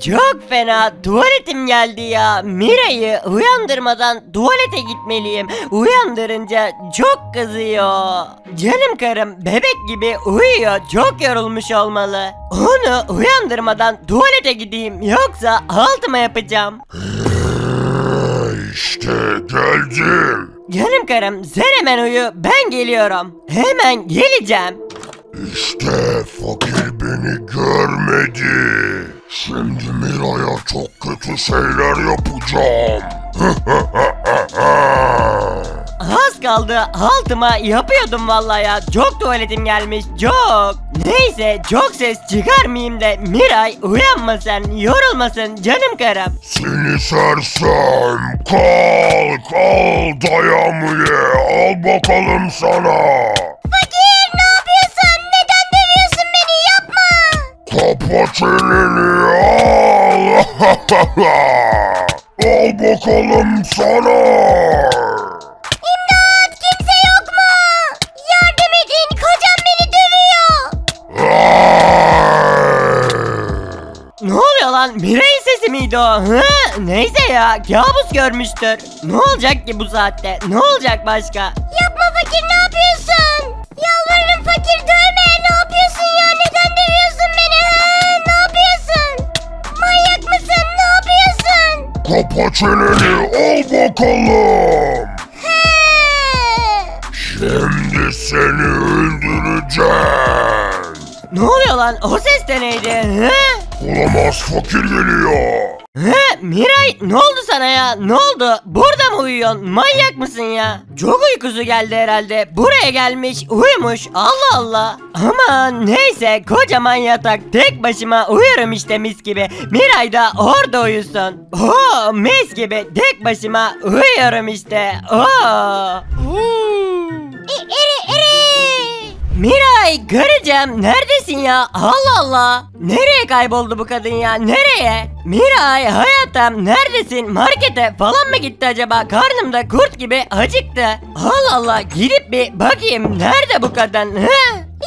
çok fena tuvaletim geldi ya. Mira'yı uyandırmadan tuvalete gitmeliyim. Uyandırınca çok kızıyor. Canım karım bebek gibi uyuyor. Çok yorulmuş olmalı. Onu uyandırmadan tuvalete gideyim yoksa altıma yapacağım. İşte geldim. Canım karım sen hemen uyu ben geliyorum. Hemen geleceğim. İşte fakir beni görmedi. Şimdi Mira'ya çok kötü şeyler yapacağım. Az kaldı altıma yapıyordum vallahi ya. Çok tuvaletim gelmiş çok. Neyse çok ses çıkarmayayım da Miray uyanmasın yorulmasın canım karım. Seni sersem kalk al dayamı ye al bakalım sana. Kapa çeneni al. al bakalım sana. İmdat kimse yok mu? Yardım edin kocam beni dövüyor. Ne oluyor lan Miray'ın sesi miydi o? Hı? Neyse ya kabus görmüştür. Ne olacak ki bu saatte? Ne olacak başka? Yapma fakir ne yapıyorsun? Kapa çeneni al bakalım. He. Şimdi seni öldüreceğim. Ne oluyor lan? O ses de neydi? Hı? Olamaz fakir geliyor. He, Miray ne oldu sana ya? Ne oldu? Burada mı uyuyorsun? Manyak mısın ya? Çok uykusu geldi herhalde. Buraya gelmiş, uyumuş. Allah Allah. Aman neyse kocaman yatak. Tek başıma uyurum işte mis gibi. Miray da orada uyusun. Oo mis gibi. Tek başıma uyuyorum işte. Oo. Miray göreceğim. Neredesin ya? Allah Allah. Nereye kayboldu bu kadın ya? Nereye? Miray hayatım neredesin? Markete falan mı gitti acaba? Karnımda kurt gibi acıktı. Allah Allah gidip bir bakayım. Nerede bu kadın?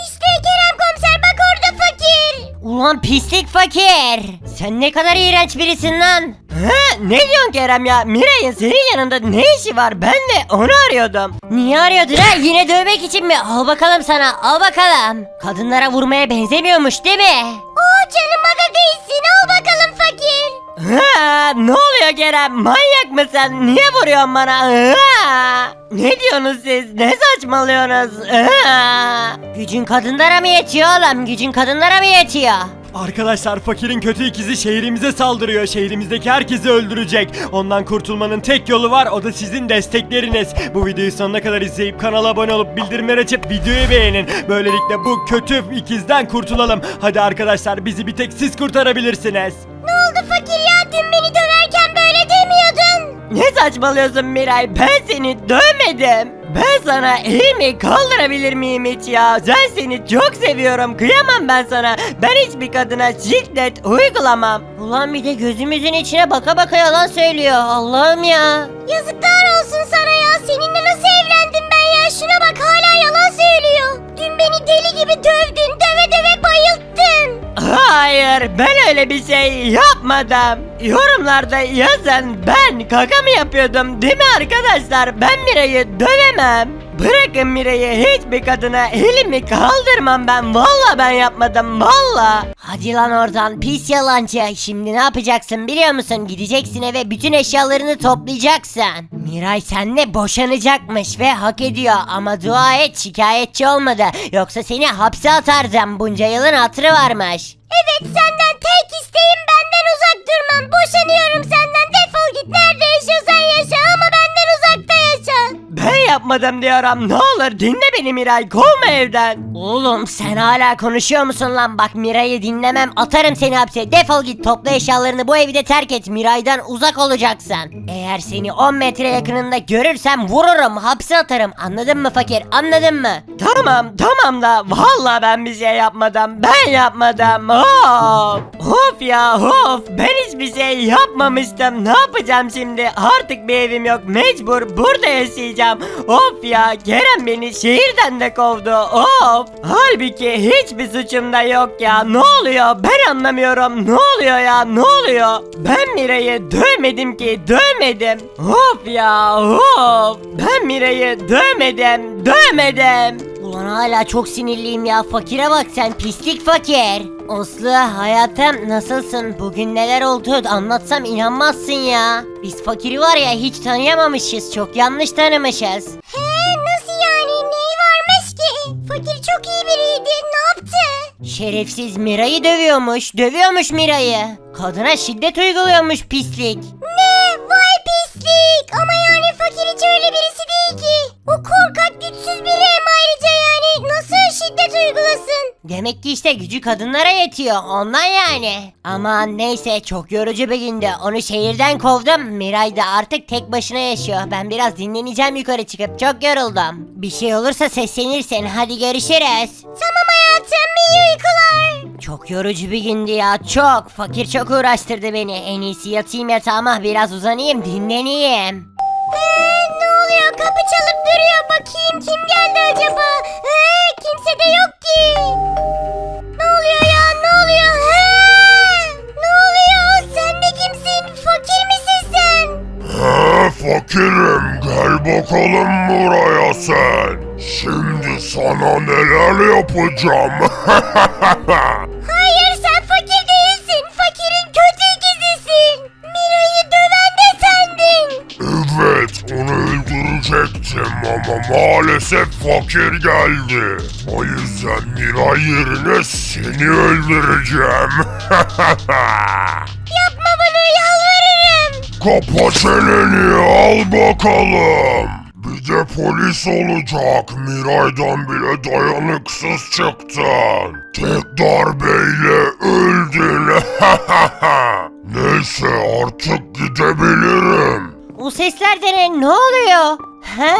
İşte Kerem komiser bak orada fakir. Ulan pislik fakir. Sen ne kadar iğrenç birisin lan He, ne diyorsun Kerem ya? Miray'ın senin yanında ne işi var? Ben de onu arıyordum. Niye arıyordun ha? Yine dövmek için mi? Al bakalım sana al bakalım. Kadınlara vurmaya benzemiyormuş değil mi? Oo canım aga değilsin al bakalım fakir. Ha, ne oluyor Kerem? Manyak mısın? Niye vuruyorsun bana? Ha, ne diyorsunuz siz? Ne saçmalıyorsunuz? Ha. Gücün kadınlara mı yetiyor oğlum? Gücün kadınlara mı yetiyor Arkadaşlar fakirin kötü ikizi şehrimize saldırıyor. Şehrimizdeki herkesi öldürecek. Ondan kurtulmanın tek yolu var o da sizin destekleriniz. Bu videoyu sonuna kadar izleyip kanala abone olup bildirimleri açıp videoyu beğenin. Böylelikle bu kötü ikizden kurtulalım. Hadi arkadaşlar bizi bir tek siz kurtarabilirsiniz. Ne oldu fakir ya Ne saçmalıyorsun Miray? Ben seni dövmedim. Ben sana elimi kaldırabilir miyim hiç ya? Ben seni çok seviyorum. Kıyamam ben sana. Ben hiçbir kadına şiddet uygulamam. Ulan bir de gözümüzün içine baka baka yalan söylüyor. Allah'ım ya. Yazıklar olsun Hayır ben öyle bir şey yapmadım. Yorumlarda yazın ben kaka mı yapıyordum değil mi arkadaşlar? Ben Miray'ı dövemem. Bırakın Miray'ı hiçbir kadına elimi kaldırmam ben. Valla ben yapmadım valla. Hadi lan oradan pis yalancı. Şimdi ne yapacaksın biliyor musun? Gideceksin eve bütün eşyalarını toplayacaksın. Miray seninle boşanacakmış ve hak ediyor. Ama dua et şikayetçi olmadı. Yoksa seni hapse atardım. Bunca yılın hatırı varmış. Evet tek isteğim benden uzak durman. Boşanıyorum senden Ben yapmadım diyorum. Ne olur dinle beni Miray. Kovma evden. Oğlum sen hala konuşuyor musun lan? Bak Miray'ı dinlemem. Atarım seni hapse. Defol git topla eşyalarını bu evde terk et. Miray'dan uzak olacaksın. Eğer seni 10 metre yakınında görürsem vururum. Hapse atarım. Anladın mı fakir? Anladın mı? Tamam tamam da. Vallahi ben bir şey yapmadım. Ben yapmadım. Of. Of ya of ben hiçbir şey yapmamıştım ne yapacağım şimdi artık bir evim yok mecbur burada yaşayacağım of ya Kerem beni şehirden de kovdu. Of halbuki hiçbir suçum da yok ya. Ne oluyor? Ben anlamıyorum. Ne oluyor ya? Ne oluyor? Ben Mira'yı dövmedim ki dövmedim. Of ya of. Ben Mira'yı dövmedim dövmedim Ulan hala çok sinirliyim ya. Fakire bak sen pislik fakir. Aslı hayatım nasılsın? Bugün neler oldu anlatsam inanmazsın ya. Biz fakiri var ya hiç tanıyamamışız. Çok yanlış tanımışız. He nasıl yani? Neyi varmış ki? Fakir çok iyi biriydi. Ne yaptı? Şerefsiz Mira'yı dövüyormuş. Dövüyormuş Mira'yı. Kadına şiddet uyguluyormuş pislik. Ne? Vay pislik. Ama yani fakir hiç Demek ki işte gücü kadınlara yetiyor. Ondan yani. Aman neyse çok yorucu bir gündü. Onu şehirden kovdum. Miray da artık tek başına yaşıyor. Ben biraz dinleneceğim yukarı çıkıp. Çok yoruldum. Bir şey olursa seslenirsen. Hadi görüşürüz. Tamam hayatım. iyi uykular. Çok yorucu bir gündü ya. Çok. Fakir çok uğraştırdı beni. En iyisi yatayım yatağıma. Biraz uzanayım dinleneyim. Ne oluyor? Kapı çalıp duruyor. Bakayım kim geldi acaba? Ee, kimse de yok ki. Ne oluyor ya? Ne oluyor? He? Ne oluyor? Sen de kimsin? Fakir misin sen? He fakirim gel bakalım buraya sen. Şimdi sana neler yapacağım. maalesef fakir geldi. O yüzden Miray yerine seni öldüreceğim. Yapma bunu yalvarırım. Kapa çeneni al bakalım. Bir de polis olacak. Miray'dan bile dayanıksız çıktın. Tek darbeyle öldün. Neyse artık gidebilirim. O sesler de ne? Ne oluyor? He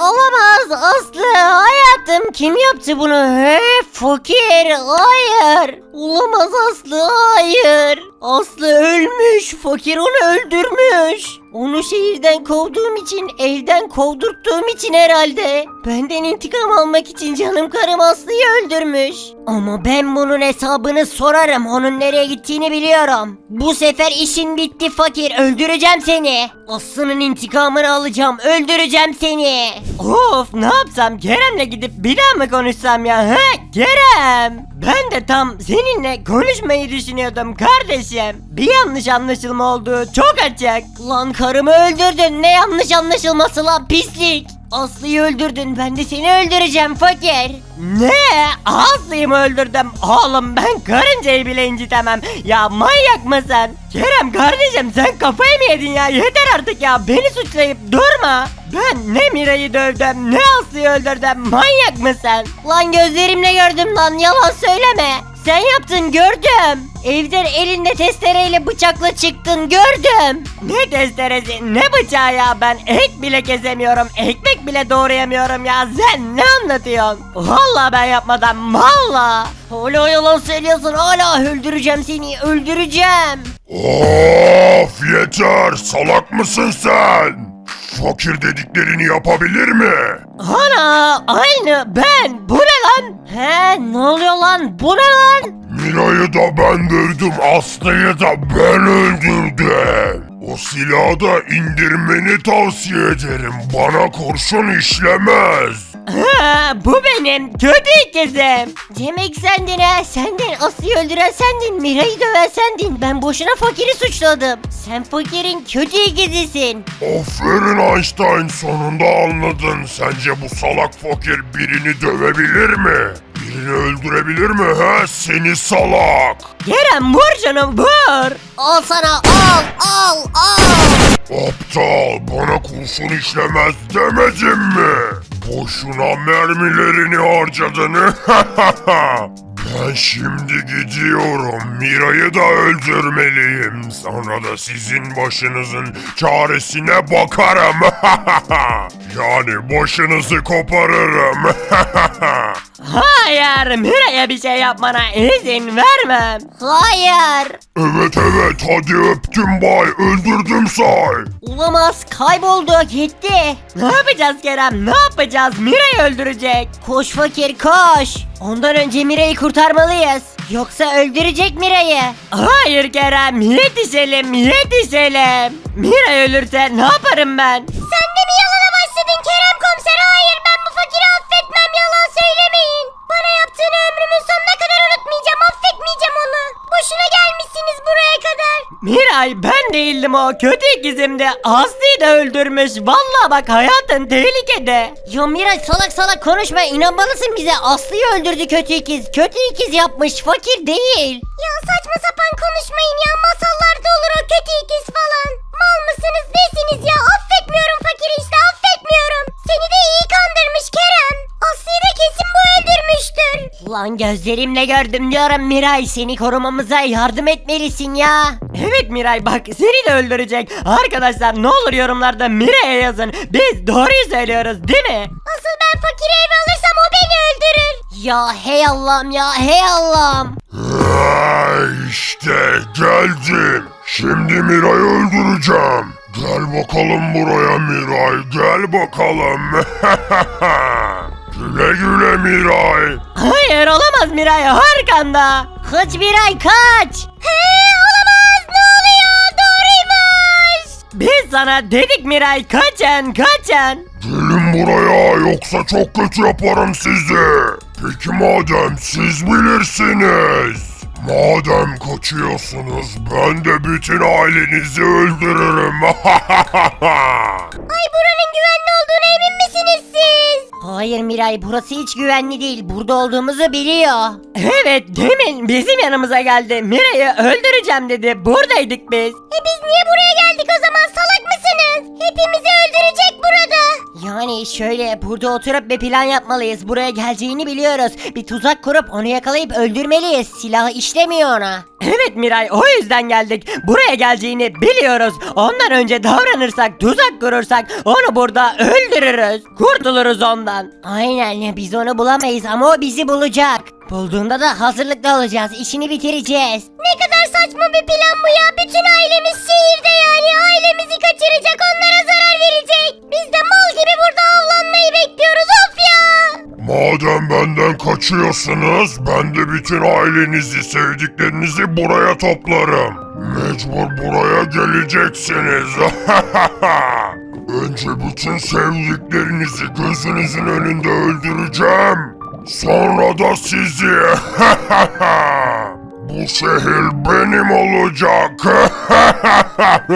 olamaz Aslı. Hayatım kim yaptı bunu? He fakir hayır. Olamaz Aslı hayır. Aslı ölmüş fakir onu öldürmüş onu şehirden kovduğum için evden kovdurttuğum için herhalde. Benden intikam almak için canım karım Aslı'yı öldürmüş. Ama ben bunun hesabını sorarım onun nereye gittiğini biliyorum. Bu sefer işin bitti fakir öldüreceğim seni. Aslı'nın intikamını alacağım öldüreceğim seni. Of ne yapsam? Kerem'le gidip bir daha mı konuşsam ya he? Kerem! Ben de tam seninle konuşmayı düşünüyordum kardeşim. Bir yanlış anlaşılma oldu çok açık. Lan karımı öldürdün. Ne yanlış anlaşılması lan pislik. Aslı'yı öldürdün. Ben de seni öldüreceğim fakir. Ne Aslı'yı mı öldürdüm oğlum ben karıncayı bile incitemem Ya manyak mısın Kerem kardeşim sen kafayı mı yedin ya yeter artık ya beni suçlayıp durma Ben ne Mira'yı dövdüm ne Aslı'yı öldürdüm manyak mısın Lan gözlerimle gördüm lan. Yalan söyleme. Sen yaptın gördüm. Evden elinde testereyle bıçakla çıktın gördüm. Ne testeresi ne bıçağı ya ben et bile kesemiyorum ekmek bile doğrayamıyorum ya sen ne anlatıyorsun Vallahi ben yapmadım valla Hala yalan söylüyorsun. Hala öldüreceğim seni. Öldüreceğim. Of yeter salak mısın sen? Fakir dediklerini yapabilir mi? Ana aynı ben bu ne lan He ne oluyor lan? Bu ne lan? Mira'yı da ben dövdüm, Aslı'yı da ben öldürdüm. O silahı da indirmeni tavsiye ederim. Bana kurşun işlemez. Ha, bu benim kötü ikizim Demek sendin ha. Sendin. Aslı'yı öldüren sendin. Mira'yı döven sendin. Ben boşuna fakiri suçladım. Sen fakirin kötü ikizisin. Aferin Einstein sonunda anladın. Sence bu salak fakir birini dövebilir mi? Birini öldürebilir mi he seni salak? Kerem vur şunu vur Al sana al al al. Aptal bana kurşun işlemez demedim mi? Boşuna mermilerini harcadın. ben şimdi gidiyorum. Mira'yı da öldürmeliyim. Sonra da sizin başınızın çaresine bakarım. yani başınızı koparırım. Hayır Miray'a bir şey yapmana izin vermem. Hayır. Evet evet hadi öptüm bay öldürdüm say. Olamaz kayboldu gitti. Ne yapacağız Kerem ne yapacağız Miray'ı öldürecek. Koş fakir koş. Ondan önce Mira'yı kurtarmalıyız. Yoksa öldürecek Mira'yı. Hayır Kerem yetişelim yetişelim. Miray ölürse ne yaparım ben? Miray ben değildim o kötü ikizimdi. Aslı'yı da öldürmüş. Vallahi bak hayatın tehlikede. Ya Miray salak salak konuşma inanmalısın bize Aslı'yı öldürdü kötü ikiz. Kötü ikiz yapmış fakir değil. Ya saçma sapan konuşmayın ya masallarda olur o kötü ikiz falan. Mal mısınız nesiniz ya affetmiyorum fakiri işte affetmiyorum. Seni de iyi kandırmış Kerem. Aslı'yı da kesin bu öldürmüştür. Lan gözlerimle gördüm diyorum Miray seni korumamıza yardım etmelisin ya. Evet Miray bak seni de öldürecek. Arkadaşlar ne olur yorumlarda Miray'a yazın. Biz doğruyu söylüyoruz değil mi? Asıl ben fakiri eve alırsam o beni öldürür. Ya hey Allah'ım ya hey Allah'ım. İşte geldim. Şimdi Miray'ı öldüreceğim. Gel bakalım buraya Miray gel bakalım. güle güle Miray. Hayır olamaz Miray arkanda. Kaç Miray kaç. He olamaz ne oluyor doğruymuş. Biz sana dedik Miray kaçın kaçın. Gelin buraya yoksa çok kötü yaparım sizi. Peki madem siz bilirsiniz. Madem kaçıyorsunuz ben de bütün ailenizi öldürürüm. Ay buranın güvenli Hayır Miray burası hiç güvenli değil. Burada olduğumuzu biliyor. Evet demin bizim yanımıza geldi. Miray'ı öldüreceğim dedi. Buradaydık biz. E biz niye buraya geldik o zaman salak mısınız? Hepimizi öldürecek burada. Yani şöyle burada oturup bir plan yapmalıyız. Buraya geleceğini biliyoruz. Bir tuzak kurup onu yakalayıp öldürmeliyiz. Silah işlemiyor ona. Evet Miray o yüzden geldik. Buraya geleceğini biliyoruz. Ondan önce davranırsak, tuzak kurursak onu burada öldürürüz. Kurtuluruz ondan. Aynen biz onu bulamayız ama o bizi bulacak. Bulduğunda da hazırlıklı olacağız. İşini bitireceğiz. Ne kadar saçma bir plan bu ya. Bütün ailemiz şehirde yani. Ailemizi kaçıracak, onlara zarar verecek. Biz de mal gibi burada avlanmayı bekliyoruz. Of ya. Madem benden kaçıyorsunuz, ben de bütün ailenizi, sevdiklerinizi buraya toplarım. Mecbur buraya geleceksiniz. Önce bütün sevdiklerinizi gözünüzün önünde öldüreceğim. Sonra da sizi. Bu şehir benim olacak.